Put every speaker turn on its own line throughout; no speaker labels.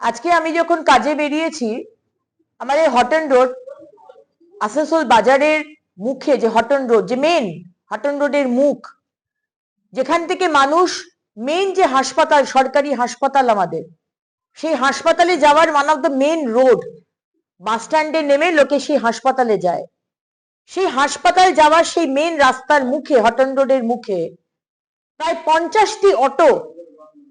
আজকে আমি যখন কাজে বেরিয়েছি, আমার এই হটন রোড আসানসোল বাজারের মুখে যে হটন রোড যে মেন হটন রোডের মুখ, যেখান থেকে মানুষ মেন যে হাসপাতাল, সরকারি হাসপাতাল আমাদের, সেই হাসপাতালে যাওয়ার one of the main road bus স্ট্যান্ডে নেমে লোকে সেই হাসপাতালে যায়। সেই হাসপাতাল যাওয়ার সেই মেন রাস্তার মুখে হটন রোডের মুখে, প্রায় পঞ্চাশটি অটো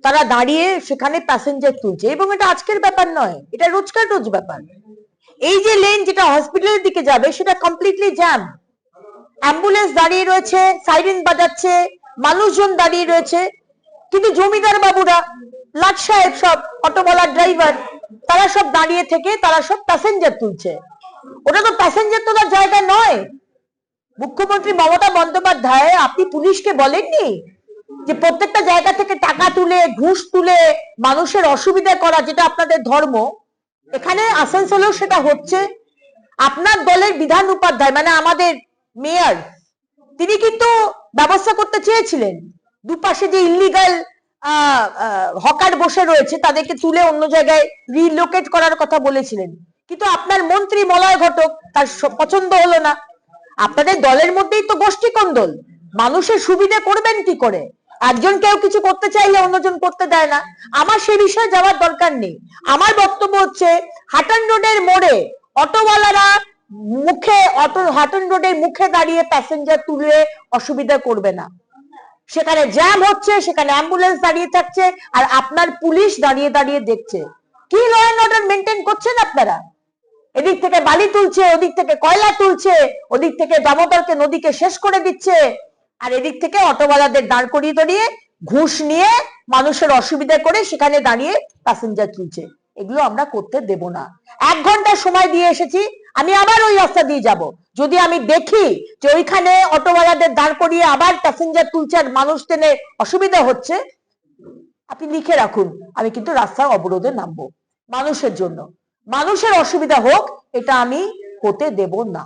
তারা দাঁড়িয়ে সেখানে প্যাসেঞ্জার তুলছে এবং এটা আজকের ব্যাপার নয়, এটা রোজকার রোজ ব্যাপার। এই যে লেন যেটা হসপিটালের দিকে যাবে, সেটা কমপ্লিটলি জ্যাম অ্যাম্বুলেন্স দাঁড়িয়ে রয়েছে সাইরেন বাজাচ্ছে, মানুষজন দাঁড়িয়ে রয়েছে, কিন্তু জমিদার বাবুরা, লাট সাহেব সব অটোওয়ালার ড্রাইভার তারা সব দাঁড়িয়ে থেকে তারা সব প্যাসেঞ্জার তুলছে। ওটা তো প্যাসেঞ্জার তোলার জায়গা নয়। মুখ্যমন্ত্রী মমতা বন্দ্যোপাধ্যায়, আপনি পুলিশকে বলেননি? যে প্রত্যেকটা জায়গা থেকে টাকা তুলে, ঘুষ তুলে মানুষের অসুবিধা করা যেটা আপনাদের ধর্ম, এখানে আসানসোলেও সেটা হচ্ছে। আপনার দলের বিধান উপাধ্যায় মানে আমাদের মেয়র, তিনি কিন্তু ব্যবস্থা করতে চেয়েছিলেন। দুপাশে যে ইলিগাল হকার বসে রয়েছে, তাদেরকে তুলে অন্য জায়গায় রিলোকেট করার কথা বলেছিলেন। কিন্তু আপনার মন্ত্রী মলয় ঘটক, তার পছন্দ হলো না। আপনাদের দলের মধ্যেই তো গোষ্ঠী কোন্দল মানুষের সুবিধা করবেন কি করে? একজন কেউ কিছু করতে চাইলে অন্যজন করতে দেয় না। আমার সে বিষয়ে যাওয়ার দরকার নেই। আমার বক্তব্য হচ্ছে হাটন রোডের মোড়ে অটোওয়ালারা মুখে অটো হাটন রোডের মুখে দাঁড়িয়ে প্যাসেঞ্জার তুলে অসুবিধা করবে না। সেখানে জ্যাম হচ্ছে, সেখানে অ্যাম্বুলেন্স দাঁড়িয়ে থাকছে, আর আপনার পুলিশ দাঁড়িয়ে দাঁড়িয়ে দেখছে। কি ল অ্যান্ড অর্ডার মেনটেন করছেন আপনারা? এদিক থেকে বালি তুলছে, ওদিক থেকে কয়লা তুলছে, ওদিক থেকে দামোদরকে নদীকে শেষ করে দিচ্ছে। আর এদিক থেকে অটোওয়ালাদের দাঁড় করিয়ে দাঁড়িয়ে ঘুষ নিয়ে মানুষের অসুবিধা করে সেখানে দাঁড়িয়ে প্যাসেঞ্জার তুলছে এগুলো আমরা করতে দেব না। এক ঘণ্টা সময় দিয়ে এসেছি, আমি আবার ওই রাস্তা দিয়ে যাব। যদি আমি দেখি যে ওইখানে অটোওয়ালাদের দাঁড় করিয়ে আবার প্যাসেঞ্জার তুলছে আর মানুষ টেনে অসুবিধা হচ্ছে, আপনি লিখে রাখুন, আমি কিন্তু রাস্তা অবরোধে নামবো। মানুষের জন্য। মানুষের অসুবিধা হোক, এটা আমি হতে দেব না।